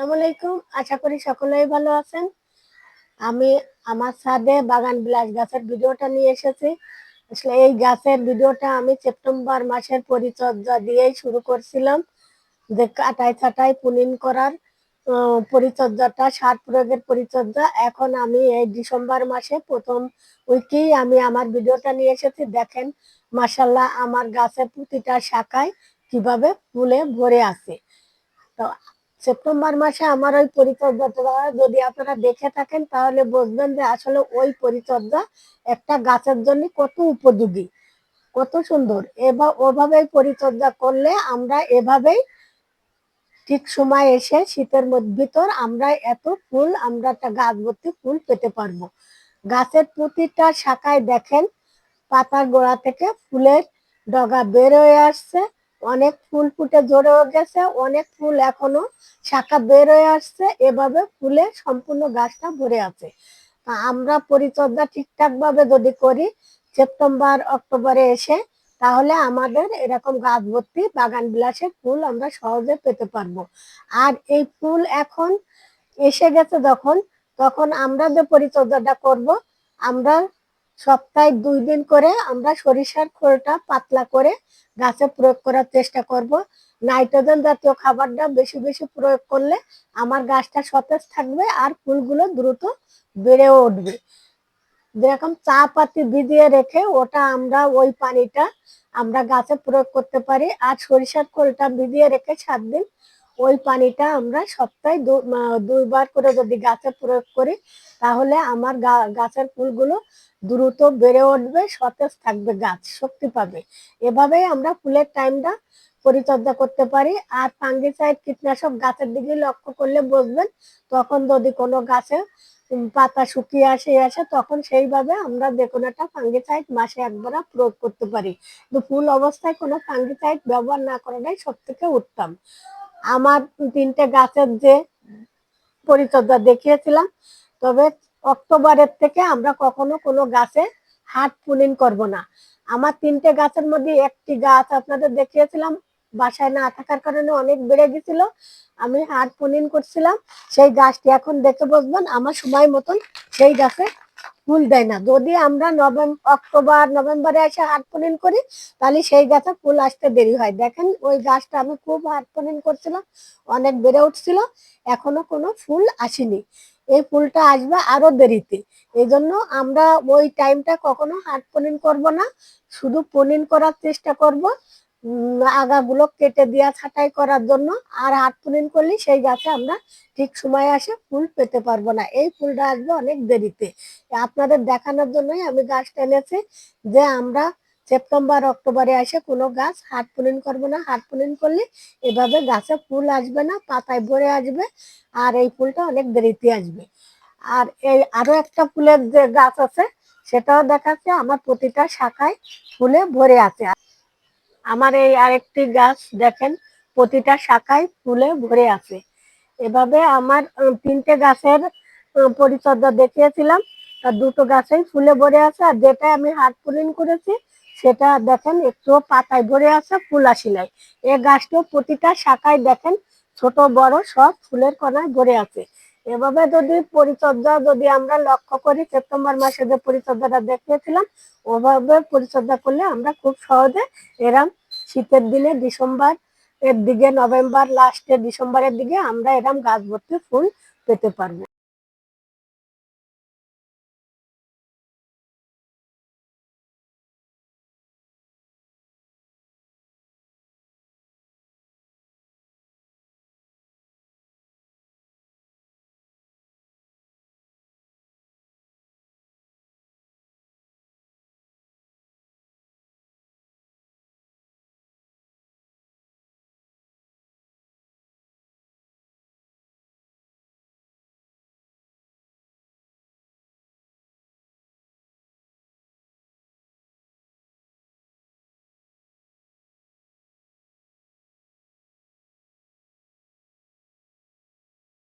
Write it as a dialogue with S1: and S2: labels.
S1: আসসালামু আলাইকুম। আশা করি সকলেই ভালো আছেন। আমি আমার ছাদে বাগান বিলাস গাছের ভিডিওটা নিয়ে এসেছি। আসলে এই গাছের ভিডিওটা আমি সেপ্টেম্বর মাসের পরিচর্যা দিয়েই শুরু করছিলাম। যে কাটাই ছাটাই, পুনিন করার পরিচর্যাটা, সার প্রয়োগের পরিচর্যা। এখন আমি এই ডিসেম্বর মাসে প্রথম উইকেই আমি আমার ভিডিওটা নিয়ে এসেছি। দেখেন মাসাল্লাহ আমার গাছের প্রতিটা শাখায় কীভাবে ফুলে ভরে আছে। তো সেপ্টেম্বর মাসে আমার ওই পরিচর্যাটা যদি আপনারা দেখে থাকেন, তাহলে বুঝবেন যে আসলে ওই পরিচর্যা একটা গাছের জন্য কত উপযোগী, কত সুন্দর। এবার ওভাবেই পরিচর্যা করলে আমরা এভাবেই ঠিক সময় এসে শীতের ভিতর আমরা এত ফুল, আমরা একটা গাছ ভর্তি ফুল পেতে পারব। গাছের প্রতিটা শাখায় দেখেন, পাতার গোড়া থেকে ফুলের ডগা বের হয়ে আসছে। অনেক ফুল ফুটে জড়েও গেছে, অনেক ফুল এখনও শাখা হয়ে আসছে, এভাবে ফুলে সম্পূর্ণ গাছটা ভরে আছে। আমরা পরিচর্যা ঠিকঠাক ভাবে যদি করি সেপ্টেম্বর, অক্টোবরে এসে, তাহলে আমাদের এরকম গাছ ভর্তি বাগান বিলাসের ফুল আমরা সহজে পেতে পারব। আর এই ফুল এখন এসে গেছে যখন, তখন আমরা যে পরিচর্যাটা করব, আমরা সপ্তাহে দুই দিন করে আমরা সরিষার খোলটা পাতলা করে গাছে প্রয়োগ করার চেষ্টা করব। নাইট্রোজেন জাতীয় খাবারটা বেশি বেশি প্রয়োগ করলে আমার গাছটা সতেজ থাকবে আর ফুলগুলো দ্রুত বেড়েও উঠবে। যেরকম চা পাতি ভিজিয়ে রেখে ওটা আমরা ওই পানিটা আমরা গাছে প্রয়োগ করতে পারি। আর সরিষার খোলটা ভিজিয়ে রেখে সাত দিন ওই পানিটা আমরা সপ্তাহে দুইবার করে যদি গাছে প্রয়োগ করি, তাহলে আমার গাছের ফুলগুলো দ্রুত বেড়ে উঠবে, সতেজ থাকবে, গাছ শক্তি পাবে। এভাবেই আমরা ফুলের টাইমটা পরিচর্যা করতে পারি। আর ফাঙ্গিসাইড কীটনাশক গাছের দিকে লক্ষ্য করলে বুঝবেন, তখন যদি কোনো গাছে পাতা শুকিয়ে আসে আসে, তখন সেইভাবে আমরা যে কোনো একটা ফাঙ্গিসাইড মাসে একবার প্রয়োগ করতে পারি। কিন্তু ফুল অবস্থায় কোনো ফাঙ্গিসাইড ব্যবহার না করাটাই সব থেকে উত্তম। আমার তিনটে গাছের যে পরিচর্যা দেখিয়েছিলাম, তবে অক্টোবরের থেকে আমরা কখনো কোনো গাছে হাট পুলিন করব না। আমার তিনটে গাছের মধ্যে একটি গাছ আপনাদের দেখিয়েছিলাম, বাসায় না থাকার কারণে অনেক বেড়ে গেছিল। আমি হাট পুলিন করছিলাম, সেই গাছটি এখন দেখে বসবেন, আমার সময় মতন সেই গাছে ফুল দেয় না। যদি আমরা নভেম্বর অক্টোবর, নভেম্বরে এসে হাট পুলিন করি, তাহলে সেই গাছে ফুল আসতে দেরি হয়। দেখেন, ওই গাছটা আমি খুব হাট পুলিন করছিলাম, অনেক বেড়ে উঠছিল, এখনও কোনো ফুল আসেনি। এই ফুলটা আসবে আরও দেরিতে। এই জন্য আমরা ওই টাইমটা কখনো হাট পনিন করব না, শুধু পনিন করার চেষ্টা করব। আগাগুলো কেটে দেওয়া ছাঁটাই করার জন্য আর হাট পনিন করলে সেই গাছে আমরা ঠিক সময় আসে ফুল পেতে পারব না। এই ফুলটা আসবে অনেক দেরিতে। আপনাদের দেখানোর জন্যই আমি গাছটা এনেছি যে আমরা সেপ্টেম্বর, অক্টোবরে এসে কোনো গাছ হাট পুলিন করব না। হাট পুলিন করলে এভাবে গাছে ফুল আসবে না, পাতায় ভরে আসবে আর এই ফুলটা অনেক দেরিতে আসবে। আর এই আরও একটা ফুলের যে গাছ আছে, সেটাও দেখাচ্ছে। আমার প্রতিটা শাখায় ফুলে ভরে আছে। আমার এই আরেকটি গাছ দেখেন, প্রতিটা শাখায় ফুলে ভরে আছে। এভাবে আমার তিনটে গাছের পরিচর্যা দেখিয়েছিলাম। তার দুটো গাছেই ফুলে ভরে আছে আর যেটা আমি হাত পুলিন করেছি, সেটা দেখেন একটু পাতায় ভরে আছে, ফুল আসিলাই এই গাছটিও প্রতিটা শাখায় দেখেন, ছোট বড় সব ফুলের কণায় ভরে আছে। এভাবে যদি পরিচর্যা যদি আমরা লক্ষ্য করি, সেপ্টেম্বর মাসে যে পরিচর্যাটা দেখিয়েছিলাম, ওভাবে পরিচর্যা করলে আমরা খুব সহজে এরম শীতের দিনে ডিসেম্বর এর দিকে, নভেম্বর লাস্টে ডিসেম্বরের দিকে আমরা এরম গাছ ভর্তি ফুল পেতে পারব।